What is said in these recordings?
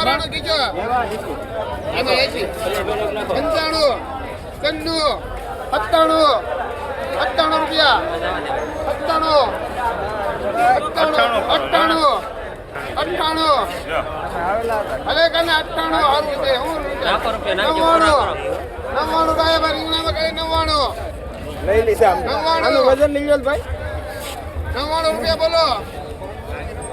ચોરાણું કીજો એમાં એસી પંચાણું ત્રણું સત્તાણું સત્તાણું રૂપિયા. સત્તાણું અઠ્ઠાણું અઠ્ઠાણું અઠ્ઠાણું. અરે કને અઠ્ઠાણું? સારું છે હું નવ્વાણું. નવ્વાણું ભાઈ રીંગણામાં કઈ નવ્વાણું? લઈ લીધા. નવ્વાણું. વજન લઈ ભાઈ. નવ્વાણું રૂપિયા બોલો.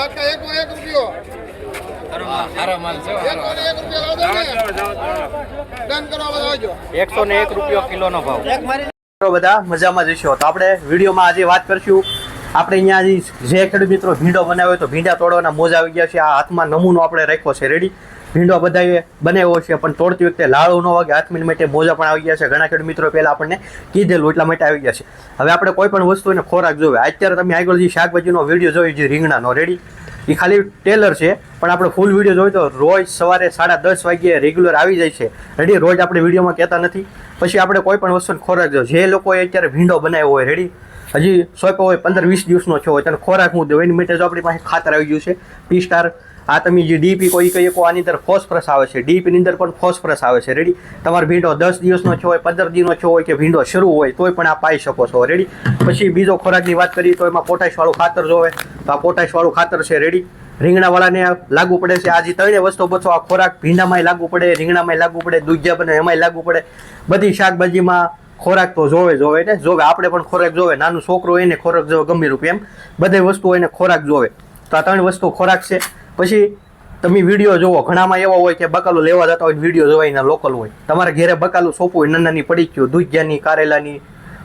આખા એક એક રૂપિયો. એકસો ને એક રૂપિયો કિલોનો ભાવ. બધા મજામાં જશો તો આપણે વિડીયોમાં આજે વાત કરશું. આપણે અહીંયા જે જે ખેડૂત મિત્રો ભીંડો બનાવ્યો તો ભીંડા તોડવાના મોજા આવી ગયા છે. આ હાથમાં નમૂનો આપણે રાખ્યો છે. રેડી ભીંડો બધાએ બનાવ્યો છે, પણ તોડતી વખતે લાળો ન વાગે. મિનિટ માટે મોજા પણ આવી ગયા છે. ઘણા ખેડૂત મિત્રો પહેલાં આપણને કીધેલું, એટલા માટે આવી ગયા છે. હવે આપણે કોઈ પણ વસ્તુને ખોરાક જોવે. અત્યારે તમે આગળ જે શાકભાજીનો વીડિયો જોયો છે રીંગણાનો રેડી એ ખાલી ટેલર છે, પણ આપણે ફૂલ વીડિયો જોઈએ તો રોજ સવારે સાડા દસ વાગ્યે રેગ્યુલર આવી જાય છે. રેડી રોજ આપણે વિડીયોમાં કહેતા નથી. પછી આપણે કોઈ પણ વસ્તુને ખોરાક જો જે લોકોએ અત્યારે ભીંડો બનાવ્યો હોય રેડી હજી સોંપ્યો હોય, પંદર વીસ દિવસનો છો હોય, તેને ખોરાક હું દઉં. એની માટે જો આપણી પાસે ખાતર આવી ગયું છે પી સ્ટાર આ તમે જે ડીપી કોઈ કહીએ કો આની અંદર ફોસ્ફરસ આવે છે ડીપીની અંદર પણ ફોસ્ફરસ આવે છે. રેડી તમારો ભીંડો દસ દિવસનો છો હોય, પંદર દિવસનો છો હોય કે ભીંડો શરૂ હોય, તોય પણ આ પાઈ શકો છો. રેડી પછી બીજો ખોરાકની વાત કરીએ તો એમાં પોટાશવાળું ખાતર જોવે. તો આ પોટાશવાળું ખાતર છે રેડી રીંગણાવાળાને લાગુ પડે છે. આજે ત્રણે વસ્તુ બચો, આ ખોરાક ભીંડામાંય લાગુ પડે, રીંગણામાંય લાગુ પડે, દૂધિયા બને, એમાંય લાગુ પડે. બધી શાકભાજીમાં ખોરાક તો જોવે જોવે ને? જોવે. આપણે પણ ખોરાક જોવે. નાનું છોકરો એને ખોરાક જોવે ગમે રૂપે એમ. બધી વસ્તુઓ એને ખોરાક જોવે. તો આ ત્રણ વસ્તુ ખોરાક છે. પછી તમે વીડિયો જોવો ઘણામાં એવા હોય કે બકાલું લેવા જતા હોય વીડિયો જોવા એના લોકલ હોય. તમારે ઘેરે બકાલું સોંપવું હોય, નાનાની પડી ગયું, દૂધિયાની, કારેલાની,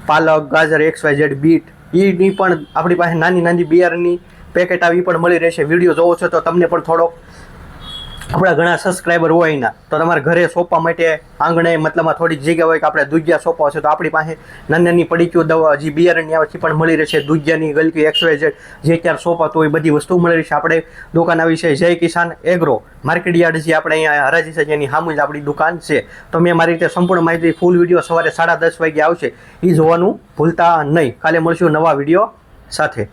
પાલક, ગાજર, એક્સ વાય ઝેડ, બીટ એની પણ આપણી પાસે નાની નાની બિયારની પેકેટ આવી પણ મળી રહેશે. વીડિયો જોવો છો તો તમને પણ થોડો આપણા ઘણા સબસ્ક્રાઈબર હોય એના, તો તમારે ઘરે સોંપવા માટે આંગણે મતલબમાં થોડીક જગ્યા હોય કે આપણે દૂધિયા સોંપવા છે, તો આપણી પાસે નાની નાની પડીકીઓ, દવા હજી બિયારણની આવે છે પણ મળી રહેશે. દૂધિયાની ગલકી એક્સવાય જે ક્યારે સોંપાતું હોય બધી વસ્તુ મળી રહેશે. આપણે દુકાન આવી છે જય કિસાન એગ્રો માર્કેટ યાર્ડ જે આપણે અહીંયા હરાજી છે, જેની સામે જ આપણી દુકાન છે. તો મેં મારી રીતે સંપૂર્ણ માહિતી ફૂલ વીડિયો સવારે સાડા દસ વાગે આવશે. એ જોવાનું ભૂલતા નહીં. કાલે મળશું નવા વીડિયો સાથે.